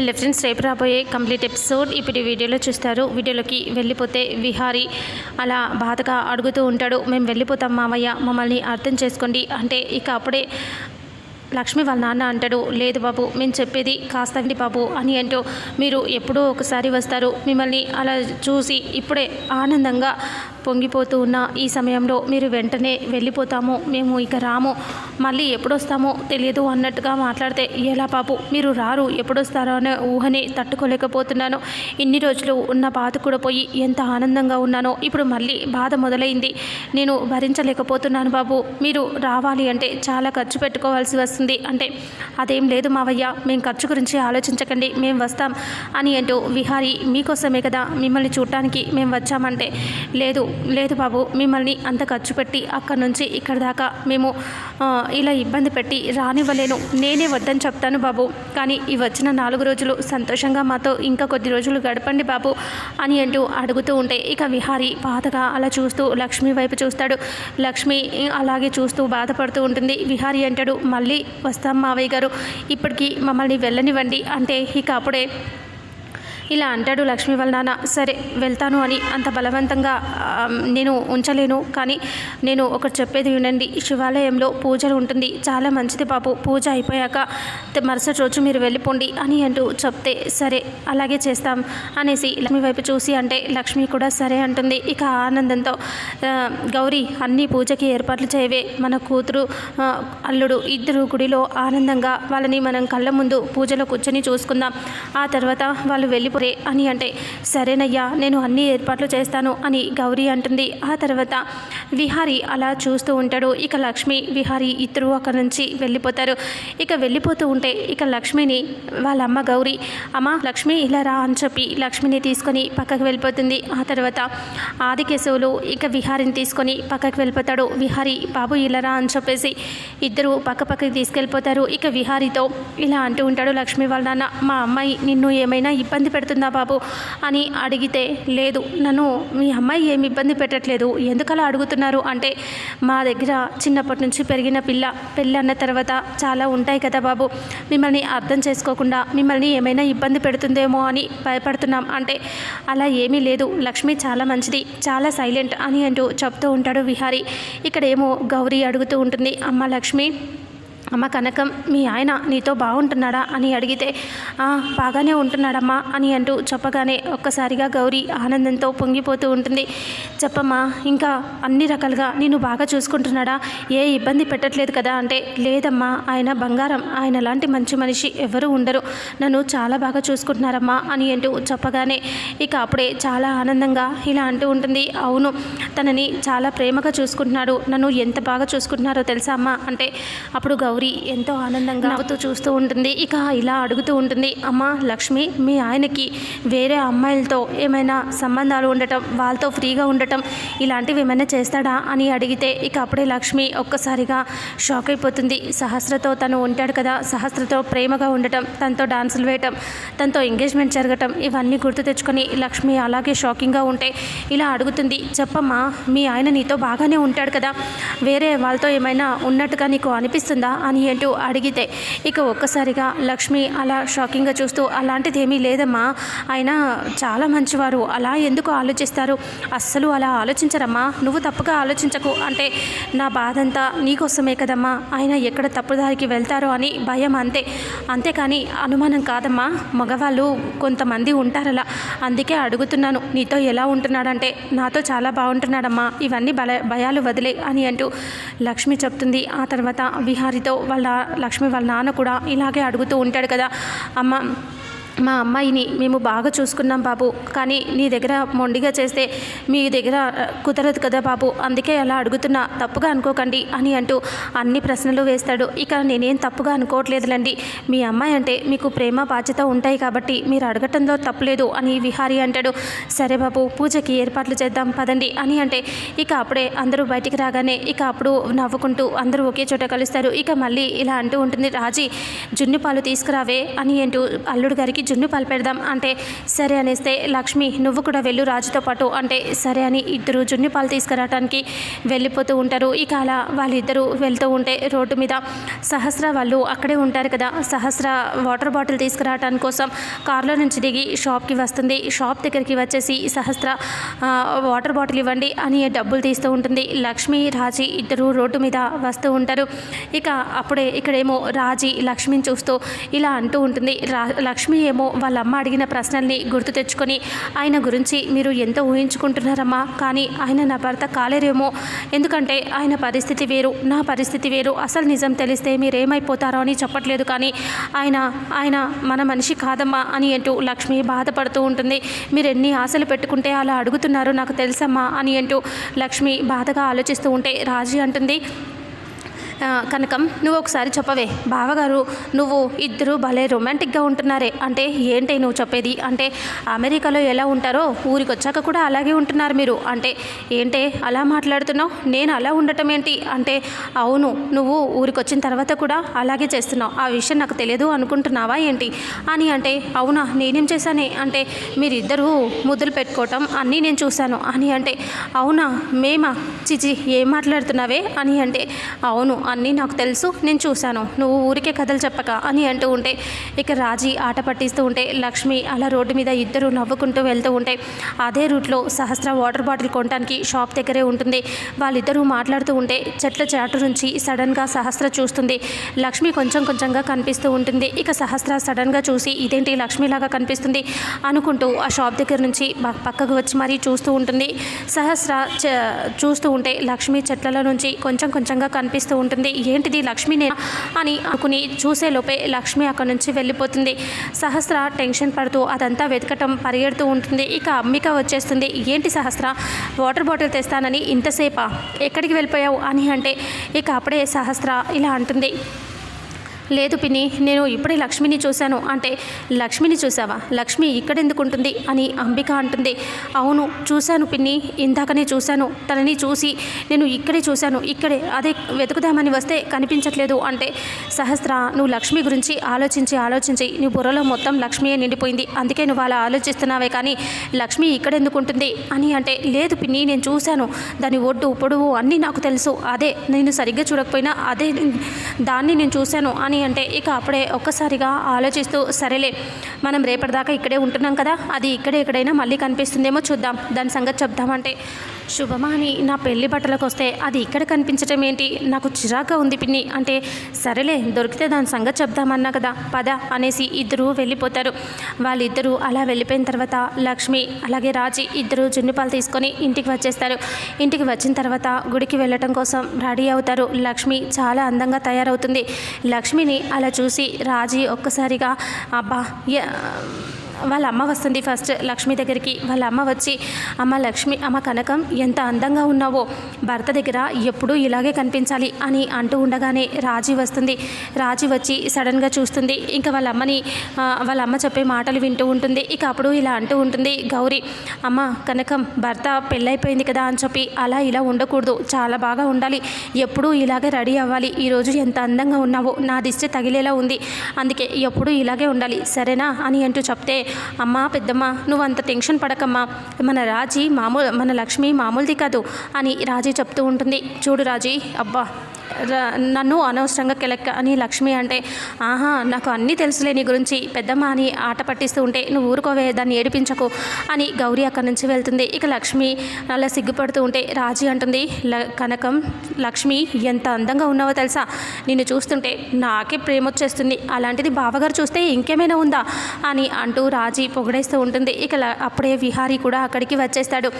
Hello friends రేపు రాబోయే complete episode ఇప్పుడు వీడియోలో చూస్తారు. వీడియోలోకి వెళ్ళిపోతే విహారీ అలా బాధగా అడుగుతూ ఉంటాడు. మేము వెళ్ళిపోతాం మామయ్య మమ్మల్ని అర్థం చేసుకోండి. అంటే ఇక అప్పుడే లక్ష్మి వాళ్ళ నాన్న అంటాడు లేదు బాబు మేము చెప్పేది కాస్తండి బాబు అని అంటూ మీరు ఎప్పుడో ఒకసారి వస్తారు. మిమ్మల్ని అలా చూసి ఇప్పుడే ఆనందంగా పొంగిపోతూ ఉన్న ఈ సమయంలో మీరు వెంటనే వెళ్ళిపోతాము. మేము ఇక రాము. మళ్ళీ ఎప్పుడొస్తామో తెలియదు అన్నట్టుగా మాట్లాడితే ఎలా బాబు మీరు రారు. ఎప్పుడొస్తారో అనే ఊహని తట్టుకోలేకపోతున్నాను. ఇన్ని రోజులు ఉన్న బాధ కూడా పోయి ఎంత ఆనందంగా ఉన్నానో ఇప్పుడు మళ్ళీ బాధ మొదలైంది. నేను భరించలేకపోతున్నాను బాబు. మీరు రావాలి అంటే చాలా ఖర్చు పెట్టుకోవాల్సి వస్తుంది. అంటే అదేం లేదు మావయ్య మేము ఖర్చు గురించి ఆలోచించకండి మేము వస్తాం అని అంటూ విహారీ మీకోసమే కదా మిమ్మల్ని చూడటానికి మేము వచ్చామంటే. లేదు లేదు బాబు మిమ్మల్ని అంత ఖర్చు పెట్టి అక్కడి నుంచి ఇక్కడి దాకా మేము ఇలా ఇబ్బంది పెట్టి రానివ్వలేను. నేనే వద్దని చెప్తాను బాబు కానీ ఈ వచ్చిన నాలుగు రోజులు సంతోషంగా మాతో ఇంకా కొద్ది రోజులు గడపండి బాబు అని అంటూ అడుగుతూ ఉంటే ఇక విహారి బాధగా అలా చూస్తూ లక్ష్మి వైపు చూస్తాడు. లక్ష్మి అలాగే చూస్తూ బాధపడుతూ ఉంటుంది. విహారీ అంటాడు మళ్ళీ వస్తాం మావయ్య గారు. ఇప్పటికీ మమ్మల్ని వెళ్ళనివ్వండి. అంటే ఇక అప్పుడే ఇలా అంటాడు లక్ష్మి వాళ్ళ నాన్న సరే వెళ్తాను అని అంత బలవంతంగా నేను ఉంచలేను. కానీ నేను ఒకటి చెప్పేది వినండి. శివాలయంలో పూజలు ఉంటుంది. చాలా మంచిది బాబు. పూజ అయిపోయాక మరుసటి రోజు మీరు వెళ్ళిపోండి అని అంటూ చెప్తే సరే అలాగే చేస్తాం అనేసి లక్ష్మి వైపు చూసి అంటే లక్ష్మి కూడా సరే అంటుంది. ఇక ఆనందంతో గౌరీ అన్ని పూజకి ఏర్పాట్లు చేయవే. మన కూతురు అల్లుడు ఇద్దరు గుడిలో ఆనందంగా వాళ్ళని మనం కళ్ళ ముందు పూజలో కూర్చొని చూసుకుందాం. ఆ తర్వాత వాళ్ళు వెళ్ళిపో వెళ్ళిపోరే అని అంటే సరేనయ్యా నేను అన్ని ఏర్పాట్లు చేస్తాను అని గౌరీ అంటుంది. ఆ తర్వాత విహారి అలా చూస్తూ ఉంటాడు. ఇక లక్ష్మి విహారి ఇద్దరు అక్కడి నుంచి వెళ్ళిపోతారు. ఇక వెళ్ళిపోతూ ఉంటే ఇక లక్ష్మిని వాళ్ళ అమ్మ గౌరీ అమ్మ లక్ష్మి ఇలా రా అని చెప్పి లక్ష్మిని తీసుకొని పక్కకు వెళ్ళిపోతుంది. ఆ తర్వాత ఆదికేశవులు ఇక విహారిని తీసుకొని పక్కకు వెళ్ళిపోతాడు. విహారి బాబు ఇలా రా అని చెప్పేసి ఇద్దరు పక్క పక్కకి తీసుకెళ్ళిపోతారు. ఇక విహారితో ఇలా అంటూ ఉంటాడు లక్ష్మి వాళ్ళ నాన్న మా అమ్మాయి నిన్ను ఏమైనా ఇబ్బంది పెడుతుందా బాబు? అని అడిగితే లేదు నన్ను మీ అమ్మాయి ఏమి ఇబ్బంది పెట్టట్లేదు. ఎందుకలా అడుగుతున్నారు అంటే మా దగ్గర చిన్నప్పటి నుంచి పెరిగిన పిల్ల పెళ్ళన్న తర్వాత చాలా ఉంటాయి కదా బాబు. మిమ్మల్ని అర్థం చేసుకోకుండా మిమ్మల్ని ఏమైనా ఇబ్బంది పెడుతుందేమో అని భయపడుతున్నాం. అంటే అలా ఏమీ లేదు. లక్ష్మి చాలా మంచిది చాలా సైలెంట్ అని అంటూ చెప్తూ ఉంటాడు విహారీ. ఇక్కడేమో గౌరీ అడుగుతూ ఉంటుంది అమ్మ లక్ష్మి అమ్మ కనకం మీ ఆయన నీతో బాగుంటున్నాడా అని అడిగితే బాగానే ఉంటున్నాడమ్మా అని అంటూ చెప్పగానే ఒక్కసారిగా గౌరీ ఆనందంతో పొంగిపోతూ ఉంటుంది. చెప్పమ్మా ఇంకా అన్ని రకాలుగా నేను బాగా చూసుకుంటున్నాడా? ఏ ఇబ్బంది పెట్టట్లేదు కదా? అంటే లేదమ్మా ఆయన బంగారం ఆయన లాంటి మంచి మనిషి ఎవరు ఉండరు. నన్ను చాలా బాగా చూసుకుంటున్నారమ్మా అని అంటూ చెప్పగానే ఇక అప్పుడే చాలా ఆనందంగా ఇలా అంటూ ఉంటుంది. అవును తనని చాలా ప్రేమగా చూసుకుంటున్నాడు. నన్ను ఎంత బాగా చూసుకుంటున్నారో తెలుసా అమ్మా? అంటే అప్పుడు గౌరీ ఎంతో ఆనందంగా నవ్వుతూ చూస్తూ ఉంటుంది. ఇక ఇలా అడుగుతూ ఉంటుంది అమ్మ లక్ష్మి మీ ఆయనకి వేరే అమ్మాయిలతో ఏమైనా సంబంధాలు ఉండటం వాళ్ళతో ఫ్రీగా ఉండటం ఇలాంటివి ఏమైనా చేస్తాడా? అని అడిగితే ఇక అప్పుడే లక్ష్మి ఒక్కసారిగా షాక్ అయిపోతుంది. సహస్రతో తను ఉంటాడు కదా సహస్రతో ప్రేమగా ఉండటం తనతో డాన్సులు వేయటం తనతో ఎంగేజ్మెంట్ జరగటం ఇవన్నీ గుర్తు తెచ్చుకొని లక్ష్మి అలాగే షాకింగ్గా ఉంటే ఇలా అడుగుతుంది చెప్పమ్మా మీ ఆయన నీతో బాగానే ఉంటాడు కదా వేరే వాళ్ళతో ఏమైనా ఉన్నట్టుగా నీకు అనిపిస్తుందా? అని అంటూ అడిగితే ఇక ఒక్కసారిగా లక్ష్మి అలా షాకింగ్గా చూస్తూ అలాంటిది ఏమీ లేదమ్మా. ఆయన చాలా మంచివారు. అలా ఎందుకు ఆలోచిస్తారు? అస్సలు అలా ఆలోచించరమ్మా. నువ్వు తప్పుగా ఆలోచించకు. అంటే నా బాధంతా నీకోసమే కదమ్మా. ఆయన ఎక్కడ తప్పుదారికి వెళ్తారో అని భయం అంతే. అంతేకాని అనుమానం కాదమ్మా. మగవాళ్ళు కొంతమంది ఉంటారలా. అందుకే అడుగుతున్నాను. నీతో ఎలా ఉంటున్నాడంటే నాతో చాలా బాగుంటున్నాడమ్మా. ఇవన్నీ భయాలు వదిలే అని అంటూ లక్ష్మి చెప్తుంది. ఆ తర్వాత విహారితో వాళ్ళ లక్ష్మి వాళ్ళ నాన్న కూడా ఇలాగే అడుగుతూ ఉంటాడు కదా. అమ్మ మా అమ్మాయిని మేము బాగా చూసుకున్నాం బాబు. కానీ నీ దగ్గర మొండిగా చేస్తే మీ దగ్గర కుదరదు కదా బాబు. అందుకే అలా అడుగుతున్నా. తప్పుగా అనుకోకండి అని అంటూ అన్ని ప్రశ్నలు వేస్తాడు. ఇక నేనేం తప్పుగా అనుకోవట్లేదులండి. మీ అమ్మాయి అంటే మీకు ప్రేమ బాధ్యత ఉంటాయి కాబట్టి మీరు అడగటంలో తప్పులేదు అని విహారి అంటాడు. సరే బాబు పూజకి ఏర్పాట్లు చేద్దాం పదండి అని అంటే ఇక అప్పుడే అందరూ బయటికి రాగానే ఇక అప్పుడు నవ్వుకుంటూ అందరూ ఒకే చోట కలుస్తారు. ఇక మళ్ళీ ఇలా అంటూ ఉంటుంది రాజీ జున్ను పాలు తీసుకురావే అని అంటూ అల్లుడు గారికి దీనికి జున్ను పాలు పెడదాం అంటే సరే అనేస్తే లక్ష్మి నువ్వు కూడా వెళ్ళు రాజుతో పాటు అంటే సరే అని ఇద్దరు జున్ను పాలు తీసుకురావడానికి వెళ్ళిపోతూ ఉంటారు. ఇక అలా వాళ్ళిద్దరూ వెళ్తూ ఉంటే రోడ్డు మీద సహస్ర వాళ్ళు అక్కడే ఉంటారు కదా. సహస్ర వాటర్ బాటిల్ తీసుకురావడానికి కోసం కార్లో నుంచి దిగి షాప్కి వస్తుంది. షాప్ దగ్గరికి వచ్చేసి సహస్ర వాటర్ బాటిల్ ఇవ్వండి అని డబ్బులు తీస్తూ ఉంటుంది. లక్ష్మి రాజీ ఇద్దరు రోడ్డు మీద వస్తూ ఉంటారు. ఇక అప్పుడే ఇక్కడేమో రాజీ లక్ష్మిని చూస్తూ ఇలా అంటూ ఉంటుంది. రా లక్ష్మి ఏమో వాళ్ళ అమ్మ అడిగిన ప్రశ్నల్ని గుర్తు తెచ్చుకొని ఆయన గురించి మీరు ఎంతో ఊహించుకుంటున్నారమ్మా? కానీ ఆయన నా భర్త కాలేరేమో. ఎందుకంటే ఆయన పరిస్థితి వేరు నా పరిస్థితి వేరు. అసలు నిజం తెలిస్తే మీరేమైపోతారో అని చెప్పట్లేదు కానీ ఆయన ఆయన మన మనిషి కాదమ్మా అని అంటూ లక్ష్మి బాధపడుతూ ఉంటుంది. మీరు ఎన్ని ఆశలు పెట్టుకుంటే అలా అడుగుతున్నారు నాకు తెలుసమ్మా అని అంటూ లక్ష్మి బాధగా ఆలోచిస్తూ ఉంటే రాజీ అంటుంది. కనకం నువ్వు ఒకసారి చెప్పవే. బావగారు నువ్వు ఇద్దరు భలే రొమాంటిక్గా ఉంటున్నారే. అంటే ఏంటి నువ్వు చెప్పేది? అంటే అమెరికాలో ఎలా ఉంటారో ఊరికి వచ్చాక కూడా అలాగే ఉంటున్నారు మీరు. అంటే ఏంటే అలా మాట్లాడుతున్నావు? నేను అలా ఉండటం ఏంటి? అంటే అవును నువ్వు ఊరికి వచ్చిన తర్వాత కూడా అలాగే చేస్తున్నావు. ఆ విషయం నాకు తెలియదు అనుకుంటున్నావా ఏంటి? అని అంటే అవునా నేనేం చేశానే? అంటే మీరిద్దరూ ముద్దులు పెట్టుకోవటం అన్నీ నేను చూశాను. అని అంటే అవునా మేమా? చిచి ఏం మాట్లాడుతున్నావే? అని అంటే అవును అన్నీ నాకు తెలుసు నేను చూశాను. నువ్వు ఊరికే కథలు చెప్పక అని అంటూ ఉంటే ఇక రాజీ ఆట పట్టిస్తూ ఉంటే లక్ష్మి అలా రోడ్డు మీద ఇద్దరు నవ్వుకుంటూ వెళ్తూ ఉంటే అదే రూట్లో సహస్ర వాటర్ బాటిల్ కొనడానికి షాప్ దగ్గరే ఉంటుంది. వాళ్ళిద్దరూ మాట్లాడుతూ ఉంటే చెట్ల చాటు నుంచి సడన్గా సహస్ర చూస్తుంది. లక్ష్మి కొంచెం కొంచెంగా కనిపిస్తూ ఉంటుంది. ఇక సహస్ర సడన్గా చూసి ఇదేంటి లక్ష్మిలాగా కనిపిస్తుంది? అనుకుంటూ ఆ షాప్ దగ్గర నుంచి పక్కకు వచ్చి మరీ చూస్తూ ఉంటుంది. సహస్ర చ- చూస్తూ ఉంటే లక్ష్మి చెట్లలో నుంచి కొంచెం కొంచెంగా కనిపిస్తూ ఉంటుంది. ఏంటిది లక్ష్మినే అని అనుకుని చూసే లోపే లక్ష్మి అక్కడి నుంచి వెళ్ళిపోతుంది. సహస్ర టెన్షన్ పడుతూ అదంతా వెతకటం పరిగెడుతూ ఉంటుంది. ఇక అంబిక వచ్చేస్తుంది. ఏంటి సహస్ర వాటర్ బాటిల్ తెస్తానని ఇంతసేపా? ఎక్కడికి వెళ్ళిపోయావు? అని అంటే ఇక అప్పుడే సహస్ర ఇలా అంటుంది. లేదు పిన్ని నేను ఇప్పుడే లక్ష్మిని చూశాను. అంటే లక్ష్మిని చూసావా లక్ష్మి ఇక్కడెందుకు ఉంటుంది అని అంబిక అంటుంది. అవును చూశాను పిన్ని ఇందాకనే చూశాను. తనని చూసి నేను ఇక్కడే చూశాను. ఇక్కడే అదే వెతుకుదామని వస్తే కనిపించట్లేదు అంటే సహస్ర నువ్వు లక్ష్మి గురించి ఆలోచించి ఆలోచించి నీ బుర్రలో మొత్తం లక్ష్మియే నిండిపోయింది. అందుకే నువ్వు అలా ఆలోచిస్తున్నావే కానీ లక్ష్మి ఇక్కడెందుకు ఉంటుంది అని అంటే లేదు పిన్ని నేను చూశాను. దాని ఒడ్డు పొడవు అన్నీ నాకు తెలుసు. అదే నేను సరిగ్గా చూడకపోయినా అదే దాన్ని నేను చూశాను అని అంటే ఇక అప్పుడే ఒక్కసారిగా ఆలోచిస్తూ సరేలే మనం రేపటిదాకా ఇక్కడే ఉంటున్నాం కదా అది ఇక్కడే ఎక్కడైనా మళ్ళీ కనిపిస్తుందేమో చూద్దాం దాని సంగతి చెప్దామంటే శుభమా అని నా పెళ్ళి బట్టలకు వస్తే అది ఇక్కడ కనిపించటం ఏంటి? నాకు చిరాగ్గా ఉంది పిన్ని. అంటే సరేలే దొరికితే దాని సంగతి చెప్దామన్నా కదా పద అనేసి ఇద్దరు వెళ్ళిపోతారు. వాళ్ళిద్దరూ అలా వెళ్ళిపోయిన తర్వాత లక్ష్మి అలాగే రాజీ ఇద్దరు జున్నుపాలు తీసుకొని ఇంటికి వచ్చేస్తారు. ఇంటికి వచ్చిన తర్వాత గుడికి వెళ్ళటం కోసం రెడీ అవుతారు. లక్ష్మి చాలా అందంగా తయారవుతుంది. లక్ష్మిని అలా చూసి రాజీ ఒక్కసారిగా అబ్బా య- వాళ్ళ అమ్మ వస్తుంది ఫస్ట్ లక్ష్మి దగ్గరికి. వాళ్ళ అమ్మ వచ్చి అమ్మ లక్ష్మి అమ్మ కనకం ఎంత అందంగా ఉన్నావో. భర్త దగ్గర ఎప్పుడూ ఇలాగే కనిపించాలి అని అంటూ ఉండగానే రాజీ వస్తుంది. రాజీ వచ్చి సడన్గా చూస్తుంది. ఇంకా వాళ్ళ అమ్మని వాళ్ళ అమ్మ చెప్పే మాటలు వింటూ ఉంటుంది. ఇక అప్పుడు ఇలా అంటూ ఉంటుంది గౌరీ అమ్మ కనకం భర్త పెళ్ళైపోయింది కదా అని చెప్పి అలా ఇలా ఉండకూడదు. చాలా బాగా ఉండాలి. ఎప్పుడూ ఇలాగే రెడీ అవ్వాలి. ఈరోజు ఎంత అందంగా ఉన్నావో. నా దిష్టి తగిలేలా ఉంది. అందుకే ఎప్పుడూ ఇలాగే ఉండాలి. సరేనా? అని అంటూ చెప్తే అమ్మా పెద్దమ్మ నువ్వు అంత టెన్షన్ పడకమ్మా. మన రాజీ మామూలు మన లక్ష్మి మామూలుది కాదు అని రాజీ చెప్తూ ఉంటుంది. చూడు రాజీ అబ్బా. నన్ను అనవసరంగా కెలక్క అని లక్ష్మి అంటే ఆహా నాకు అన్నీ తెలుసులే నీ గురించి. పెద్దమ్మ అని ఆట పట్టిస్తూ ఉంటే నువ్వు ఊరుకోవే దాన్ని ఏడిపించకు అని గౌరీ అక్కడి నుంచి వెళ్తుంది. ఇక లక్ష్మి అలా సిగ్గుపడుతూ ఉంటే రాజీ అంటుంది. "ల- కనకం లక్ష్మి ఎంత అందంగా ఉన్నావో తెలుసా? నిన్ను చూస్తుంటే నాకే ప్రేమ వచ్చేస్తుంది. అలాంటిది బావగారు చూస్తే ఇంకేమైనా ఉందా? అని అంటూ రాజీ పొగడేస్తూ ఉంటుంది. ఇక అప్పుడే విహారీ కూడా అక్కడికి వచ్చేస్తాడు.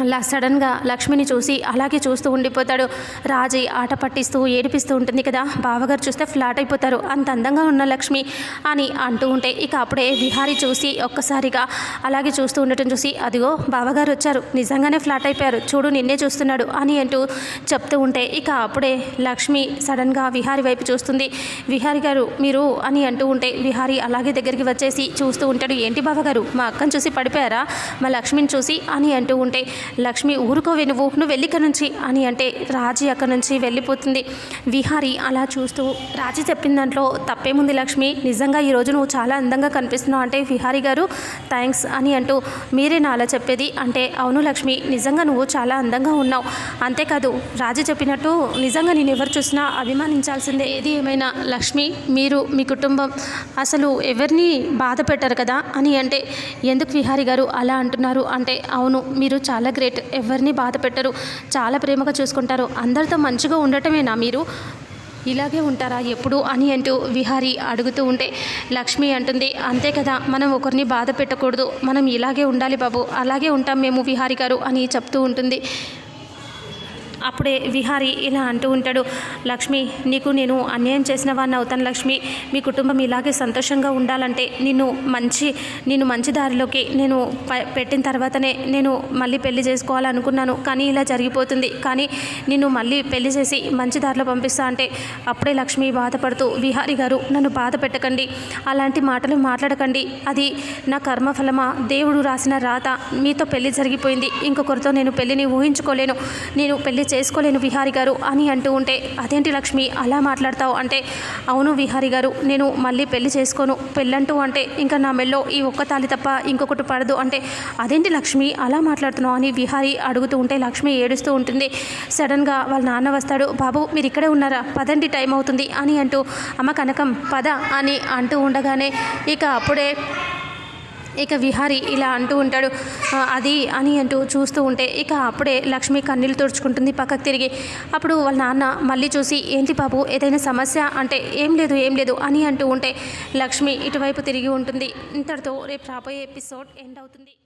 అలా సడన్గా లక్ష్మిని చూసి అలాగే చూస్తూ ఉండిపోతాడు. రాజీ ఆట పట్టిస్తూ ఏడిపిస్తూ ఉంటుంది కదా? బావగారు చూస్తే ఫ్లాట్ అయిపోతారు. అంత అందంగా ఉన్న లక్ష్మి అని అంటూ ఉంటే ఇక అప్పుడే విహారి చూసి ఒక్కసారిగా అలాగే చూస్తూ ఉండటం చూసి అదిగో బావగారు వచ్చారు. నిజంగానే ఫ్లాట్ అయిపోయారు. చూడు నిన్నే చూస్తున్నాడు అని అంటూ చెప్తూ ఉంటే ఇక అప్పుడే లక్ష్మి సడన్గా విహారి వైపు చూస్తుంది. విహారి గారు మీరు అని అంటూ ఉంటే విహారి అలాగే దగ్గరికి వచ్చేసి చూస్తూ ఉంటాడు. ఏంటి బావగారు? మా అక్కను చూసి పడిపోయారా? మా లక్ష్మిని చూసి అని అంటూ ఉంటే లక్ష్మి ఊరుకోవే నువ్వు నువ్వు వెళ్ళి ఇక్కడ నుంచి అని అంటే రాజీ అక్కడి నుంచి వెళ్ళిపోతుంది. విహారి అలా చూస్తూ రాజీ చెప్పిన దాంట్లో తప్పేముంది లక్ష్మి? నిజంగా ఈరోజు నువ్వు చాలా అందంగా కనిపిస్తున్నావు అంటే విహారి గారు థ్యాంక్స్ అని అంటూ మీరే నా అలా చెప్పేది? అంటే అవును లక్ష్మి నిజంగా నువ్వు చాలా అందంగా ఉన్నావు. అంతేకాదు రాజు చెప్పినట్టు నిజంగా నేను ఎవరు చూసినా అభిమానించాల్సిందే. ఏది ఏమైనా లక్ష్మి మీరు మీ కుటుంబం అసలు ఎవరిని బాధ పెట్టారు కదా? అని అంటే ఎందుకు విహారి గారు అలా అంటున్నారు? అంటే అవును మీరు చాలా గ్రేట్. ఎవరిని బాధ పెట్టరు. చాలా ప్రేమగా చూసుకుంటారు. అందరితో మంచిగా ఉండటమేనా మీరు? ఇలాగే ఉంటారా ఎప్పుడు అని అంటూ విహారి అడుగుతూ ఉంటే లక్ష్మి అంటుంది అంతే కదా మనం ఒకరిని బాధ పెట్టకూడదు. మనం ఇలాగే ఉండాలి బాబు. అలాగే ఉంటాం మేము విహారి గారు అని చెప్తూ ఉంటుంది. అప్పుడే విహారి ఇలా అంటూ ఉంటాడు లక్ష్మి నీకు నేను అన్యాయం చేసిన వాడిని అవుతాను లక్ష్మి. మీ కుటుంబం ఇలాగే సంతోషంగా ఉండాలంటే నిన్ను మంచి నిన్ను మంచి దారిలోకి నేను పెట్టిన తర్వాతనే నేను మళ్ళీ పెళ్ళి చేసుకోవాలనుకున్నాను. కానీ ఇలా జరిగిపోతుంది. కానీ నిన్ను మళ్ళీ పెళ్ళి చేసి మంచి దారిలో పంపిస్తా అంటే అప్పుడే లక్ష్మి బాధపడుతూ విహారి గారు నన్ను బాధ పెట్టకండి. అలాంటి మాటలు మాట్లాడకండి. అది నా కర్మఫలమా దేవుడు రాసిన రాత మీతో పెళ్ళి జరిగిపోయింది. ఇంకొకరితో నేను పెళ్ళిని ఊహించుకోలేను. నేను పెళ్ళి చేసుకోలేను విహారి గారు అని అంటూ ఉంటే అదేంటి లక్ష్మి అలా మాట్లాడతావు? అంటే అవును విహారి గారు నేను మళ్ళీ పెళ్ళి చేసుకోను. పెళ్ళంటూ అంటే ఇంకా నా మెల్లో ఈ ఒక్క తాలి తప్ప ఇంకొకటి పడదు. అంటే అదేంటి లక్ష్మి అలా మాట్లాడుతున్నావు? అని విహారి అడుగుతూ ఉంటే లక్ష్మి ఏడుస్తూ ఉంటుంది. సడన్గా వాళ్ళ నాన్న వస్తాడు బాబు మీరు ఇక్కడే ఉన్నారా? పదండి టైం అవుతుంది అని అంటూ అమ్మ కనకం పద అని అంటూ ఉండగానే ఇక అప్పుడే ఇక విహారి ఇలా అంటూ ఉంటాడు అది అని అంటూ చూస్తూ ఉంటే ఇక అప్పుడే లక్ష్మి కన్నీళ్ళు తుడుచుకుంటుంది పక్కకు తిరిగి. అప్పుడు వాళ్ళ నాన్న మళ్ళీ చూసి ఏంటి బాబు ఏదైనా సమస్య? అంటే ఏం లేదు ఏం లేదు అని అంటూ ఉంటే లక్ష్మి ఇటువైపు తిరిగి ఉంటుంది. ఇంతటితో రేపు రాబోయే ఎపిసోడ్ ఎండ్ అవుతుంది.